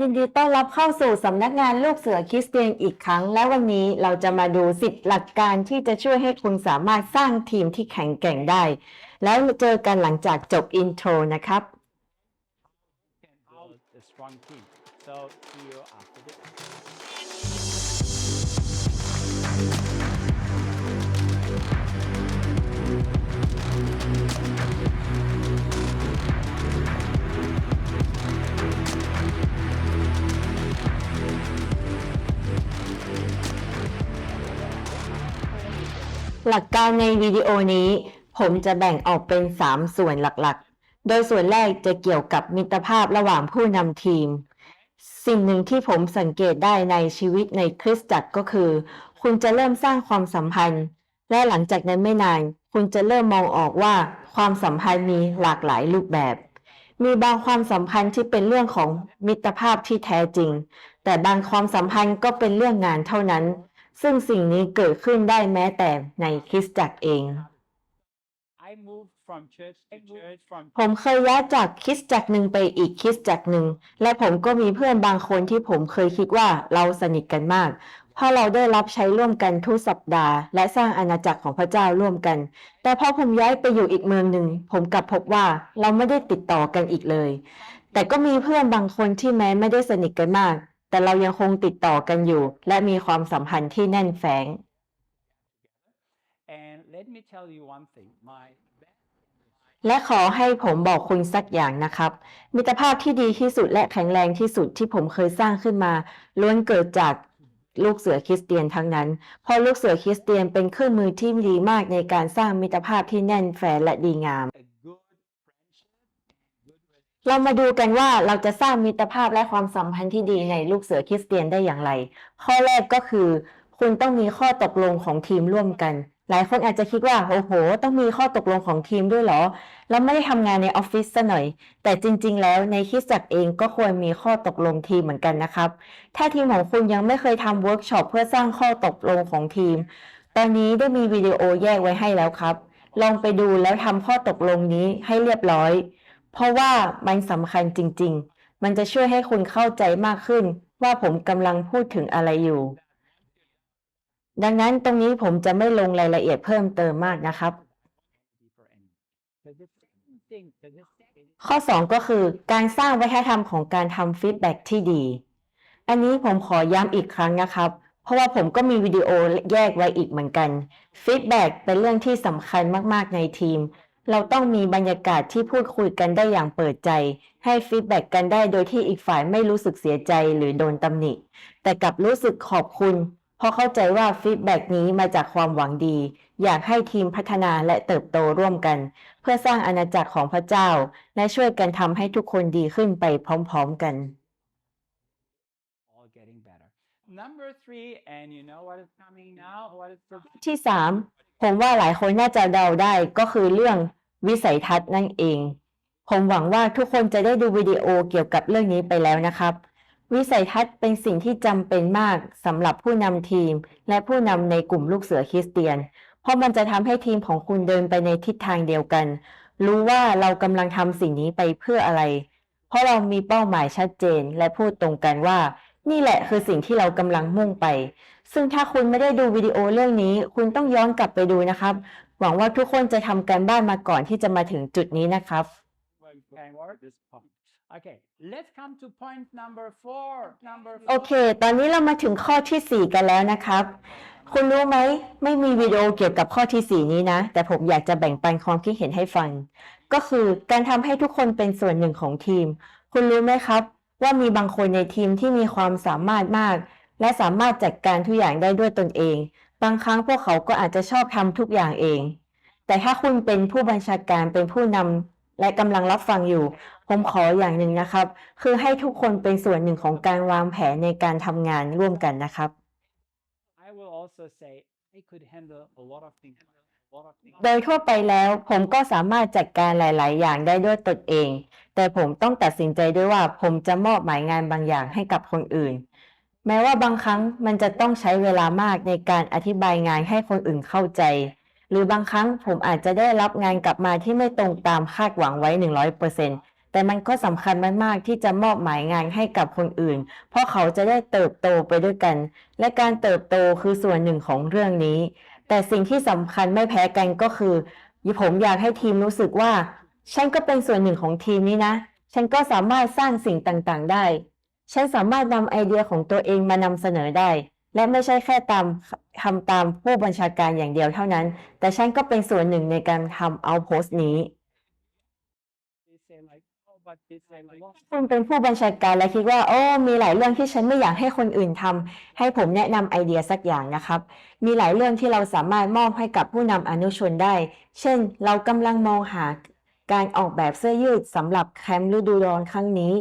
ยินดีต้อนรับเข้าสู่สำนักงานลูกเสือคริสเตียนอีกครั้ง และวันนี้เราจะมาดูสิบหลักการที่จะช่วยให้คุณสามารถสร้างทีมที่แข็งแกร่งได้ แล้วเจอกันหลังจากจบอินโทรนะครับ can build a strong team. So see you after this. หลักการในวิดีโอนี้ ผมจะแบ่งออกเป็น 3 ส่วนหลักๆ โดยส่วนแรกจะเกี่ยวกับมิตรภาพระหว่างผู้นำทีม สิ่งหนึ่งที่ผมสังเกตได้ในชีวิตในคริสตจักรก็คือ คุณจะเริ่มสร้างความสัมพันธ์ และหลังจากนั้นไม่นาน คุณจะเริ่มมองออกว่าความสัมพันธ์มีหลากหลายรูปแบบ มีบางความสัมพันธ์ที่เป็นเรื่องของมิตรภาพที่แท้จริง แต่บางความสัมพันธ์ก็เป็นเรื่องงานเท่านั้น ซึ่งสิ่งนี้เกิดขึ้นได้แม้แต่ในคริสตจักรเอง I moved from church to church from ผมเคยย้ายจากคริสตจักรหนึ่งไปอีกคริสตจักรหนึ่ง และผมก็มีเพื่อนบางคนที่ผมเคยคิดว่าเราสนิทกันมาก เพราะเราได้รับใช้ร่วมกันทุกสัปดาห์ และสร้างอาณาจักรของพระเจ้าร่วมกัน แต่พอผมย้ายไปอยู่อีกเมืองหนึ่ง ผมกลับพบว่าเราไม่ได้ติดต่อกันอีกเลย แต่ก็มีเพื่อนบางคนที่แม้ไม่ได้สนิทกันมาก แต่เรายังคงติดต่อกันอยู่ และมีความสัมพันธ์ที่แน่นแฟ้ง and let me tell you one thing. My best และขอให้ผมบอกคุณสักอย่างนะครับ มิตรภาพที่ดีที่สุดและแข็งแรงที่สุดที่ผมเคยสร้างขึ้นมา ล้วนเกิดจากลูกเสือคริสเตียนทั้งนั้น เพราะลูกเสือคริสเตียนเป็นเครื่องมือที่ดีมากในการสร้างมิตรภาพที่แน่นแฟ้นและดีงาม a เรามาดูกันว่าเราจะสร้างมิตรภาพและความสัมพันธ์ที่ดีในลูกเสือคริสเตียนได้อย่างไร ข้อแรกก็คือ คุณต้องมีข้อตกลงของทีมร่วมกัน หลายคนอาจจะคิดว่าโอ้โห ต้องมีข้อตกลงของทีมด้วยเหรอ เราไม่ได้ทำงานในออฟฟิศซะหน่อย แต่จริง ๆ แล้วในคริสตจักรเองก็ควรมีข้อตกลงทีมเหมือนกันนะครับ ถ้าทีมของคุณยังไม่เคยทำเวิร์กช็อปเพื่อสร้างข้อตกลงของทีม ตอนนี้ได้มีวิดีโอแยกไว้ให้แล้วครับ ลองไปดูแล้วทำข้อตกลงนี้ให้เรียบร้อย เพราะว่ามันสำคัญจริง ๆ มันจะช่วยให้คุณเข้าใจมากขึ้น ว่าผมกำลังพูดถึงอะไรอยู่ ดังนั้นตรงนี้ผมจะไม่ลงรายละเอียดเพิ่มเติมมากนะครับ ข้อ 2 ก็คือ การสร้างวัฒนธรรมของการทำฟีดแบ็กที่ดี อันนี้ผมขอย้ำอีกครั้งนะครับเพราะว่าผมก็มีวิดีโอแยกไว้อีกเหมือนกันฟีดแบ็กเป็นเรื่องที่สำคัญมาก ๆ ในทีม เราต้องมีบรรยากาศที่พูดคุยกันได้อย่างเปิดใจ ให้ฟีดแบ็กกันได้โดยที่อีกฝ่ายไม่รู้สึกเสียใจหรือโดนตำหนิ แต่กลับรู้สึกขอบคุณ เพราะเข้าใจว่าฟีดแบ็กนี้มาจากความหวังดี อยากให้ทีมพัฒนาและเติบโตร่วมกัน เพื่อสร้างอาณาจักรของพระเจ้า และช่วยกันทำให้ทุกคนดีขึ้นไปพร้อม ๆ กัน Number three, and you know what is coming now? What is the ที่3ผมว่าหลายคนน่าจะเดาได้ก็คือเรื่องวิสัยทัศน์นั่นเอง ผมหวังว่าทุกคนจะได้ดูวิดีโอเกี่ยวกับเรื่องนี้ไปแล้วนะครับ วิสัยทัศน์เป็นสิ่งที่จำเป็นมากสำหรับผู้นำทีม และผู้นำในกลุ่มลูกเสือคริสเตียน เพราะมันจะทำให้ทีมของคุณเดินไปในทิศทางเดียวกัน รู้ว่าเรากำลังทำสิ่งนี้ไปเพื่ออะไร เพราะเรามีเป้าหมายชัดเจนและพูดตรงกันว่า นี่แหละคือสิ่งที่เรากำลังมุ่งไป ซึ่งถ้าคุณไม่ได้ดูวิดีโอเรื่องนี้ คุณต้องย้อนกลับไปดูนะครับ หวังว่าทุกคนจะทำการบ้านมาก่อนที่จะมาถึงจุดนี้นะครับ can word this point? Okay, let's come to point number four. Number โอ four. เค ตอนนี้เรามาถึงข้อที่ 4 กันแล้วนะครับ คุณรู้ไหม ไม่มีวิดีโอเกี่ยวกับข้อที่ 4 นี้นะ แต่ผมอยากจะแบ่งปันความคิดเห็นให้ฟัง ก็คือการทำให้ทุกคนเป็นส่วนหนึ่งของทีม คุณรู้ไหมครับ ว่ามีบางคนในทีมที่มีความสามารถมาก และสามารถจัดการทุกอย่างได้ด้วยตนเอง บางครั้งพวกเขาก็อาจจะชอบทำทุกอย่างเอง แต่ถ้าคุณเป็นผู้บัญชาการเป็นผู้นำและกำลังรับฟังอยู่ ผมขออย่างหนึ่งนะครับ คือให้ทุกคนเป็นส่วนหนึ่งของการวางแผนในการทำงานร่วมกันนะครับ I will also say I could handle a lot of things. A lot of things. โดยทั่วไปแล้วผมก็สามารถจัดการหลาย ๆ อย่างได้ด้วยตนเอง แต่ผมต้องตัดสินใจด้วยว่าผมจะมอบหมายงานบางอย่างให้กับคนอื่น แม้ว่าบางครั้งมันจะต้องใช้เวลามากในการอธิบายงานให้คนอื่นเข้าใจ หรือบางครั้งผมอาจจะได้รับงานกลับมาที่ไม่ตรงตามคาดหวังไว้ 100%แต่แต่มันก็สำคัญมากๆที่จะมอบหมายงานให้กับคนอื่น เพราะเขาจะได้เติบโตไปด้วยกัน และการเติบโตคือส่วนหนึ่งของเรื่องนี้ แต่สิ่งที่สำคัญไม่แพ้กันก็คือผมอยากให้ทีมรู้สึกว่า ฉันก็เป็นส่วนหนึ่งของทีมนี้นะ ฉันก็สามารถสร้างสิ่งต่างๆ ได้ ฉันสามารถนำไอเดียของตัวเองมานำเสนอได้ และไม่ใช่แค่ตามทำตามผู้บัญชาการอย่างเดียวเท่านั้น แต่ฉันก็เป็นส่วนหนึ่งในการทำเอาโพสต์นี้คุณเป็นผู้บัญชาการและคิดว่า โอ้ มีหลายเรื่องที่ฉันไม่อยากให้คนอื่นทำให้ผมแนะนำไอเดียสักอย่างนะครับ มีหลายเรื่องที่เราสามารถมอบให้กับผู้นำอนุชนได้ เช่น เรากำลังมองหา การออกแบบเสื้อยืดสำหรับแคมป์ฤดูร้อนครั้งนี้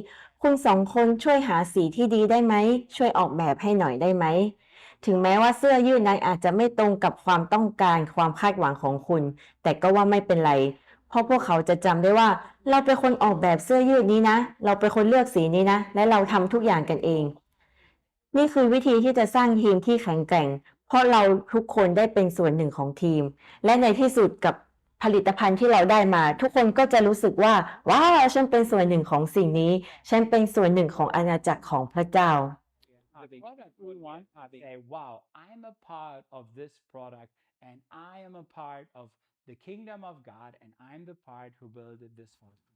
คุณสองคนช่วยหาสีที่ดีได้ไหม ช่วยออกแบบให้หน่อยได้ไหม ถึงแม้ว่าเสื้อยืดนั้นอาจจะไม่ตรงกับความต้องการความคาดหวังของคุณ แต่ก็ว่าไม่เป็นไร เพราะพวกเขาจะจำได้ว่า เราเป็นคนออกแบบเสื้อยืดนี้นะ เราเป็นคนเลือกสีนี้นะ และเราทำทุกอย่างกันเอง นี่คือวิธีที่จะสร้างทีมที่แข็งแกร่ง เพราะเราทุกคนได้เป็นส่วนหนึ่งของทีม และในที่สุดกับ ผลิตภัณฑ์ที่เราได้มา ทุกคนก็จะรู้สึกว่าว้าวฉันเป็นส่วนหนึ่งของสิ่งนี้ ฉันเป็นส่วนหนึ่งของอาณาจักรของพระเจ้า say wow I'm a part of this product and I am a part of the kingdom of God and I'm the part who built this for me.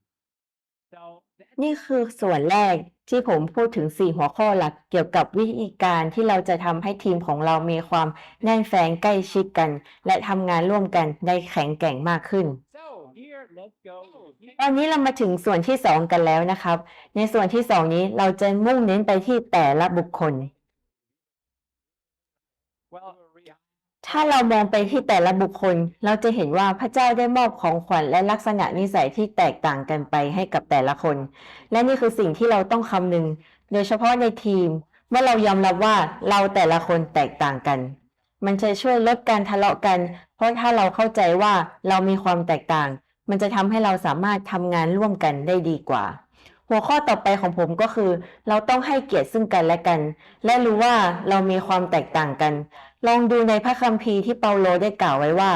นี่คือส่วนแรกที่ผมพูดถึง 4 หัวข้อหลักเกี่ยวกับวิธีการที่เราจะทำให้ทีมของเรามีความแน่นแฟ้งใกล้ชิดกัน และทำงานร่วมกันได้แข็งแกร่งมากขึ้น so here let's go. ตอนนี้เรามาถึงส่วนที่ 2 กันแล้วนะครับ ในส่วนที่ 2 นี้เราจะมุ่งเน้นไปที่แต่ละบุคคล ถ้าเรามองไปที่แต่ละบุคคล เราจะเห็นว่าพระเจ้าได้มอบของขวัญและลักษณะนิสัยที่แตกต่างกันไปให้กับแต่ละคน และนี่คือสิ่งที่เราต้องคำนึง โดยเฉพาะในทีมเมื่อเรายอมรับว่าเราแต่ละคนแตกต่างกัน มันจะช่วยลดการทะเลาะกัน เพราะถ้าเราเข้าใจว่าเรามีความแตกต่าง มันจะทำให้เราสามารถทำงานร่วมกันได้ดีกว่า หัวข้อต่อไปของผมก็คือ เราต้องให้เกียรติซึ่งกันและกัน และรู้ว่าเรามีความแตกต่างกัน ลองดูในพระคัมภีร์ที่เปาโลได้กล่าวไว้ว่า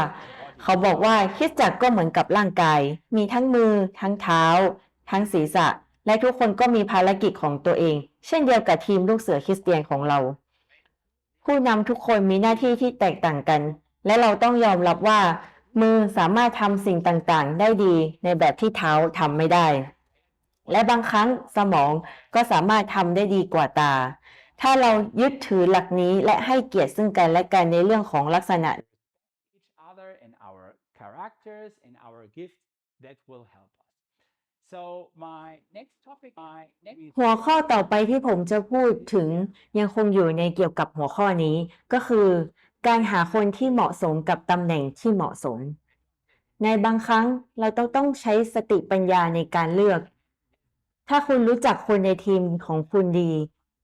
เขาบอกว่าคริดจักรก็เหมือนกับร่างกาย มีทั้งมือ ทั้งเท้า ทั้งศีรษะ และทุกคนก็มีภารกิจของตัวเอง เช่นเดียวกับทีมลูกเสือคริสเตียนของเรา ผู้นำทุกคนมีหน้าที่ที่แตกต่างกัน และเราต้องยอมรับว่า มือสามารถทำสิ่งต่างๆ ได้ดีในแบบที่เท้าทำไม่ได้ และบางครั้งสมองก็สามารถทำได้ดีกว่าตา ถ้าเรายึดถือหลักนี้และให้เกียรติซึ่งกันและกันในเรื่องของลักษณะ each other and our characters and our gifts that will help us. So my next topic, my next หัวข้อต่อไปที่ผมจะพูดถึงยังคงอยู่ในเกี่ยวกับหัวข้อนี้ ก็คือการหาคนที่เหมาะสมกับตำแหน่งที่เหมาะสม ในบางครั้งเราต้องต้องใช้สติปัญญาในการเลือก ถ้าคุณรู้จักคนในทีมของคุณดี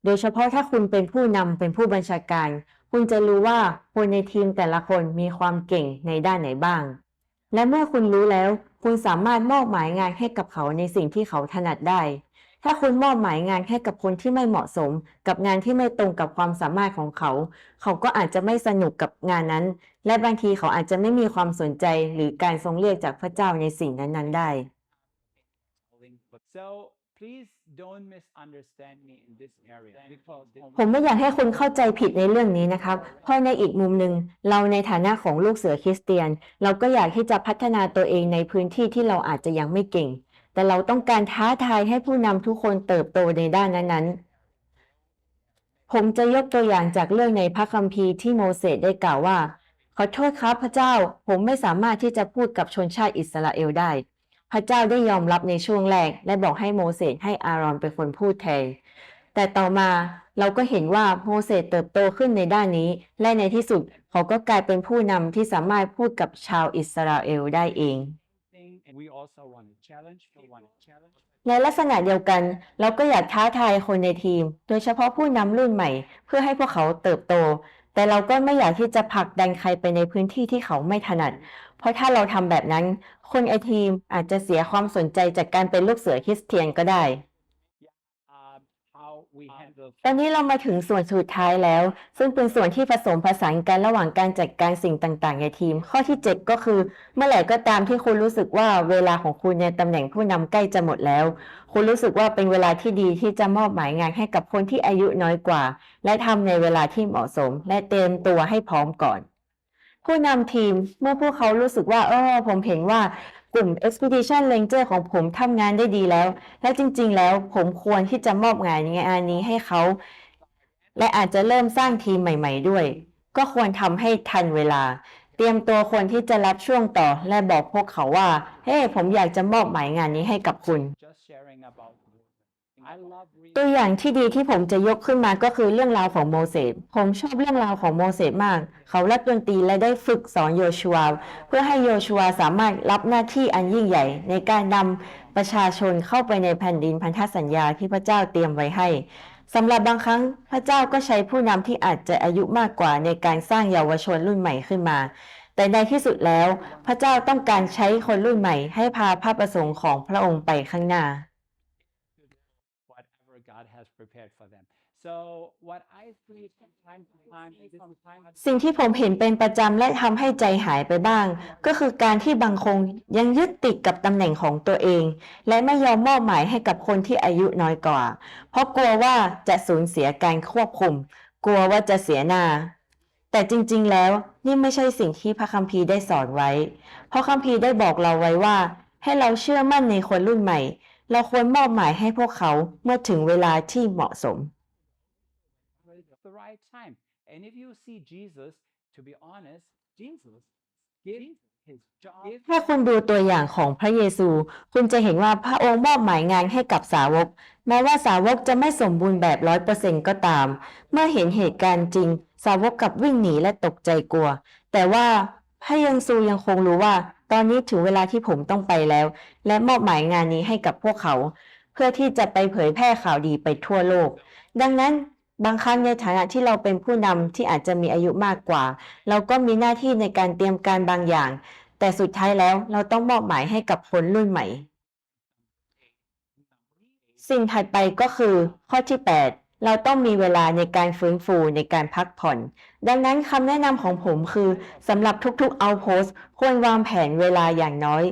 โดยเฉพาะถ้าคุณเป็นผู้นำเป็นผู้บัญชาการ คุณจะรู้ว่าคนในทีมแต่ละคนมีความเก่งในด้านไหนบ้าง และเมื่อคุณรู้แล้ว คุณสามารถมอบหมายงานให้กับเขาในสิ่งที่เขาถนัดได้ ถ้าคุณมอบหมายงานให้กับคนที่ไม่เหมาะสม กับงานที่ไม่ตรงกับความสามารถของเขา เขาก็อาจจะไม่สนุกกับงานนั้น และบางทีเขาอาจจะไม่มีความสนใจหรือการทรงเรียกจากพระเจ้าในสิ่งนั้นๆได้ ผมไม่อยากให้คุณเข้าใจผิดในเรื่องนี้นะครับ เพราะในอีกมุมหนึ่งเราในฐานะของลูกเสือคริสเตียน เราก็อยากที่จะพัฒนาตัวเองในพื้นที่ที่เราอาจจะยังไม่เก่ง แต่เราต้องการท้าทายให้ผู้นำทุกคนเติบโตในด้านนั้นๆ ผมจะยกตัวอย่างจากเรื่องในพระคัมภีร์ที่โมเสสได้กล่าวว่า ขอโทษครับพระเจ้า ผมไม่สามารถที่จะพูดกับชนชาติอิสราเอลได้ พระเจ้าได้ยอมรับในช่วงแรก และบอกให้โมเสสให้อารอนเป็นคนพูดแทน แต่ต่อมาเราก็เห็นว่าโมเสสเติบโตขึ้นในด้านนี้ และในที่สุดเขาก็กลายเป็นผู้นำที่สามารถพูดกับชาวอิสราเอลได้เอง ในลักษณะเดียวกัน เราก็อยากท้าทายคนในทีม โดยเฉพาะผู้นำรุ่นใหม่ เพื่อให้พวกเขาเติบโต แต่เราก็ไม่อยากที่จะผลักดันใครไปในพื้นที่ที่เขาไม่ถนัด เพราะถ้าเราทำแบบนั้น คนไอทีมอาจจะเสียความสนใจจากการเป็นลูกเสือคริสเตียนก็ได้ um, how we handle ตอนนี้เรามาถึงส่วนสุดท้ายแล้ว ซึ่งเป็นส่วนที่ผสมผสานกันระหว่างการจัดการสิ่งต่างๆ ในทีม ข้อที่ 7 ก็คือ เมื่อไหร่ก็ตามที่คุณรู้สึกว่าเวลาของคุณในตำแหน่งผู้นำใกล้จะหมดแล้ว คุณรู้สึกว่าเป็นเวลาที่ดีที่จะมอบหมายงานให้กับคนที่อายุน้อยกว่า และทำในเวลาที่เหมาะสม และเตรียมตัวให้พร้อมก่อน ผู้นำทีมเมื่อพวกเขารู้สึกว่าเออผมเห็นว่า กลุ่ม Expedition Ranger ของผมทำงานได้ดีแล้ว และจริงๆ แล้วผมควรที่จะมอบงานงานนี้ให้เขา และอาจจะเริ่มสร้างทีมใหม่ๆด้วย ก็ควรทำให้ทันเวลา เตรียมตัวคนที่จะรับช่วงต่อและบอกพวกเขาว่า เฮ้ผมอยากจะมอบหมายงานนี้ให้กับคุณ ตัวอย่างที่ดีที่ผมจะยกขึ้นมาก็คือเรื่องราวของโมเสส ผมชอบเรื่องราวของโมเสสมาก เขารับดนตรีและได้ฝึกสอนโยชัว เพื่อให้โยชัวสามารถรับหน้าที่อันยิ่งใหญ่ ในการนำประชาชนเข้าไปในแผ่นดินพันธสัญญาที่พระเจ้าเตรียมไว้ให้สำหรับบางครั้งพระเจ้าก็ใช้ผู้นำที่อาจจะอายุมากกว่าในการสร้างเยาวชนรุ่นใหม่ขึ้นมา แต่ในที่สุดแล้ว พระเจ้าต้องการใช้คนรุ่นใหม่ให้พาพระประสงค์ของพระองค์ไปข้างหน้า prepared for them. So what I see from time to time is from time to สิ่งที่ผมเห็นเป็นประจำและทำให้ใจหายไปบ้าง ก็คือการที่บางคนยังยึดติดกับตำแหน่งของตัวเอง และไม่ยอมมอบหมายให้กับคนที่อายุน้อยกว่า เพราะกลัวว่าจะสูญเสียการควบคุม กลัวว่าจะเสียหน้า แต่จริงๆแล้วนี่ไม่ใช่สิ่งที่พระคัมภีร์ได้สอนไว้ เพราะคัมภีร์ได้บอกเราไว้ว่า ให้เราเชื่อมั่นในคนรุ่นใหม่ เราควรมอบหมายให้พวกเขาเมื่อถึงเวลาที่เหมาะสม the right time. And if you see Jesus, to be honest, Jesus gave his job. ถ้าคุณดูตัวอย่างของพระเยซู คุณจะเห็นว่าพระองค์มอบหมายงานให้กับสาวก แม้ว่าสาวกจะไม่สมบูรณ์แบบร้อยเปอร์เซ็นก็ตาม เมื่อเห็นเหตุการณ์จริง สาวกกลับวิ่งหนีและตกใจกลัว แต่ว่า พระเยซูยังคงรู้ว่า ตอนนี้ถึงเวลาที่ผมต้องไปแล้ว และมอบหมายงานนี้ให้กับพวกเขา เพื่อที่จะไปเผยแพร่ข่าวดีไปทั่วโลก ดังนั้นบางครั้งในฐานะที่เราเป็นผู้นำที่อาจจะมีอายุมากกว่า เราก็มีหน้าที่ในการเตรียมการบางอย่าง แต่สุดท้ายแล้วเราต้องมอบหมายให้กับคนรุ่นใหม่ สิ่งถัดไปก็คือข้อที่ 8 เราต้องมีเวลาในการฟื้นฟูในการพักผ่อน ดังนั้นคำแนะนำของผมคือสำหรับทุกๆ outpost ควรวางแผนเวลาอย่างน้อย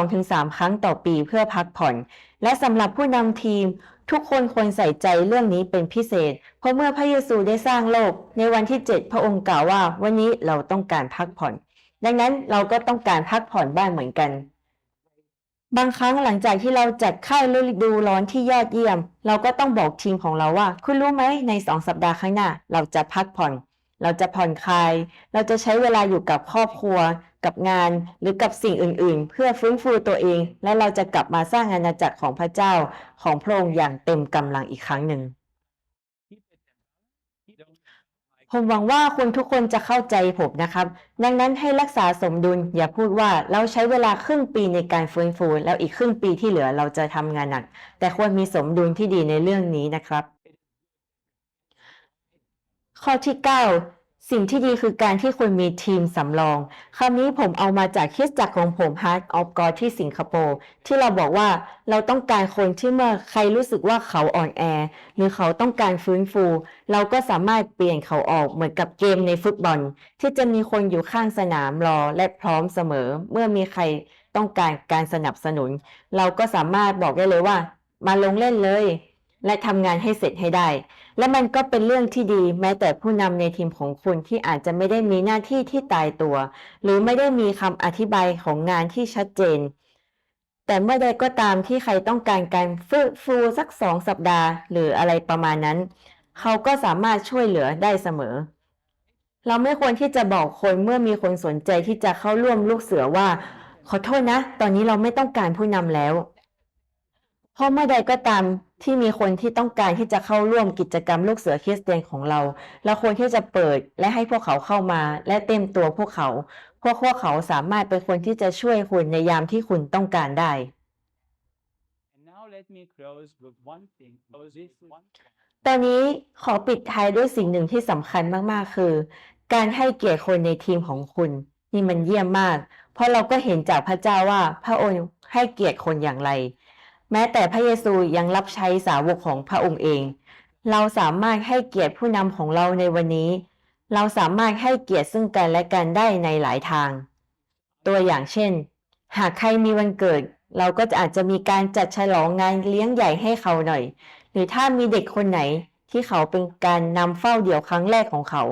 2-3 ครั้งต่อปีเพื่อพักผ่อน และสำหรับผู้นำทีม ทุกคนควรใส่ใจเรื่องนี้เป็นพิเศษ เพราะเมื่อพระเยซูได้สร้างโลก ในวันที่ 7 พระองค์กล่าวว่า วันนี้เราต้องการพักผ่อน ดังนั้นเราก็ต้องการพักผ่อนบ้างเหมือนกัน บางครั้งหลังจากที่เราจัดค่ายฤดูร้อนที่ยอดเยี่ยม เราก็ต้องบอกทีมของเราว่า คุณรู้ไหมในสองสัปดาห์ข้างหน้า เราจะพักผ่อน เราจะผ่อนคลาย เราจะใช้เวลาอยู่กับครอบครัว กับงานหรือกับสิ่งอื่นๆ เพื่อฟื้นฟูตัวเอง และเราจะกลับมาสร้างอาณาจักรของพระเจ้าของพระองค์อย่างเต็มกำลังอีกครั้งหนึ่ง ผมหวังว่าคุณทุกคนจะเข้าใจผมนะครับ ดังนั้นให้รักษาสมดุล อย่าพูดว่าเราใช้เวลาครึ่งปีในการฟื้นฟู แล้วอีกครึ่งปีที่เหลือเราจะทำงานหนัก แต่ควรมีสมดุลที่ดีในเรื่องนี้นะครับ ข้อที่ 9 สิ่งที่ดีคือการที่คุณมีทีมสำรอง คำนี้ผมเอามาจากคริสจักรของผม Heart of God ที่สิงคโปร์ที่เราบอกว่าเราต้องการคนที่เมื่อใครรู้สึกว่าเขาอ่อนแอ หรือเขาต้องการฟื้นฟู เราก็สามารถเปลี่ยนเขาออกเหมือนกับเกมในฟุตบอล ที่จะมีคนอยู่ข้างสนามรอและพร้อมเสมอ เมื่อมีใครต้องการการสนับสนุน เราก็สามารถบอกได้เลยว่า มาลงเล่นเลย และทำงานให้เสร็จให้ได้ และมันก็เป็นเรื่องที่ดีแม้แต่ผู้นำในทีมของคุณที่อาจจะไม่ได้มีหน้าที่ที่ตายตัว หรือไม่ได้มีคำอธิบายของงานที่ชัดเจน แต่เมื่อใดก็ตามที่ใครต้องการการฟื้นฟูสักสองสัปดาห์ หรืออะไรประมาณนั้น เขาก็สามารถช่วยเหลือได้เสมอ เราไม่ควรที่จะบอกคนเมื่อมีคนสนใจที่จะเข้าร่วมลูกเสือว่า ขอโทษนะ ตอนนี้เราไม่ต้องการผู้นำแล้วเพราะเมื่อใดก็ตาม ที่มีคนที่ต้องการที่จะเข้าร่วมกิจกรรมลูกเสือคริสเตียนของเรา เราควรที่จะเปิดและให้พวกเขาเข้ามา และเต็มตัวพวกเขาเพราะพวกเขาสามารถเป็นคนที่จะช่วยคุณในยามที่คุณต้องการได้ And now let me close with one thing. Close this one. ตอนนี้ขอปิดท้ายด้วยสิ่งหนึ่งที่สำคัญมากๆ คือ การให้เกียรติคนในทีมของคุณ นี่มันเยี่ยมมาก เพราะเราก็เห็นจากพระเจ้าว่าพระองค์ให้เกียรติคนอย่างไร แม้แต่พระเยซูยังรับใช้สาวกของพระองค์เอง เราสามารถให้เกียรติผู้นำของเราในวันนี้ เราสามารถให้เกียรติซึ่งกันและกันได้ในหลายทาง ตัวอย่างเช่น หากใครมีวันเกิด เราก็อาจจะมีการจัดฉลองงานเลี้ยงใหญ่ให้เขาหน่อย หรือถ้ามีเด็กคนไหนที่เขาเป็นการนำเฝ้าเดี่ยวครั้งแรกของเขา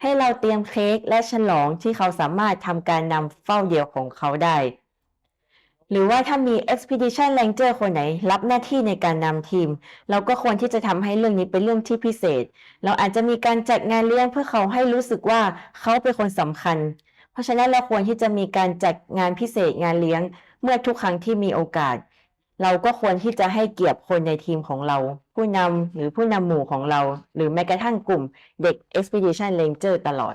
ให้เราเตรียมเค้กและฉลองที่เขาสามารถทำการนำเฝ้าเดี่ยวของเขาได้ หรือว่าถ้ามี Expedition Ranger คนไหน รับหน้าที่ในการนำทีม เราก็ควรที่จะทำให้เรื่องนี้เป็นเรื่องที่พิเศษ เราอาจจะมีการจัดงานเลี้ยงเพื่อเขาให้รู้สึกว่าเขาเป็นคนสำคัญ เพราะฉะนั้นเราควรที่จะมีการจัดงานพิเศษงานเลี้ยง เมื่อทุกครั้งที่มีโอกาส เราก็ควรที่จะให้เกียรติคนในทีมของเรา ผู้นำหรือผู้นำหมู่ของเรา หรือแม้กระทั่งกลุ่มเด็ก Expedition Ranger ตลอด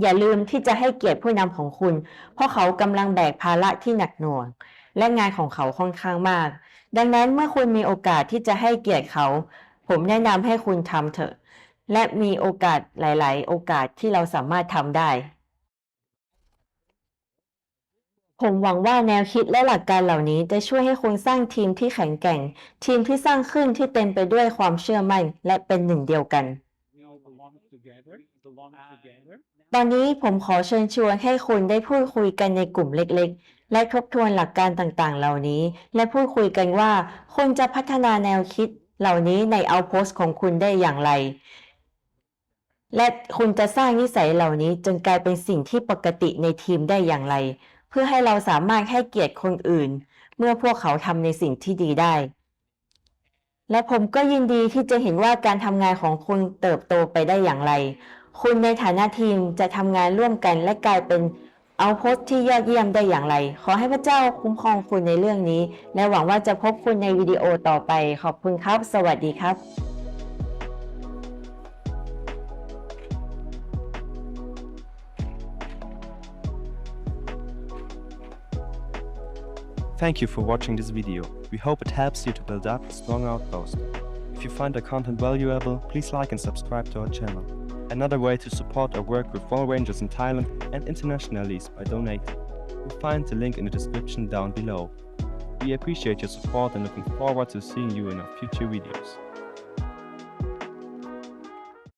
อย่าลืมที่จะให้เกียรติผู้นำของคุณ เพราะเขากำลังแบกภาระที่หนักหน่วง และงานของเขาค่อนข้างมาก ดังนั้นเมื่อคุณมีโอกาสที่จะให้เกียรติเขา ผมแนะนำให้คุณทำเถอะ และมีโอกาสหลาย ๆ โอกาสที่เราสามารถทำได้ ผมหวังว่าแนวคิดและหลักการเหล่านี้จะช่วยให้คุณสร้างทีมที่แข็งแกร่ง ทีมที่สร้างขึ้นที่เต็มไปด้วยความเชื่อมั่น และเป็นหนึ่งเดียวกัน ตอนนี้ผมขอเชิญชวนให้คุณได้พูดคุยกันในกลุ่มเล็กๆ และทบทวนหลักการต่างๆ เหล่านี้ และพูดคุยกันว่า คุณจะพัฒนาแนวคิดเหล่านี้ในเอาโพสของคุณได้อย่างไร และคุณจะสร้างนิสัยเหล่านี้จนกลายเป็นสิ่งที่ปกติในทีมได้อย่างไร เพื่อให้เราสามารถให้เกียรติคนอื่น เมื่อพวกเขาทำในสิ่งที่ดีได้ และผมก็ยินดีที่จะเห็นว่าการทำงานของคุณเติบโตไปได้อย่างไร คุณในฐานะทีมจะทำงานร่วมกันและกลายเป็นเอาโพสต์ที่ยอดเยี่ยมได้อย่างไร ขอให้พระเจ้าคุ้มครองคุณในเรื่องนี้ และหวังว่าจะพบคุณในวิดีโอต่อไป ขอบคุณครับ สวัสดีครับ Thank you for watching this video. We hope it helps you to build up a strong outpost. If you find the content valuable, please like and subscribe to our channel. Another way to support our work with Fall Rangers in Thailand and internationally is by donating. You'll find the link in the description down below. We appreciate your support and looking forward to seeing you in our future videos.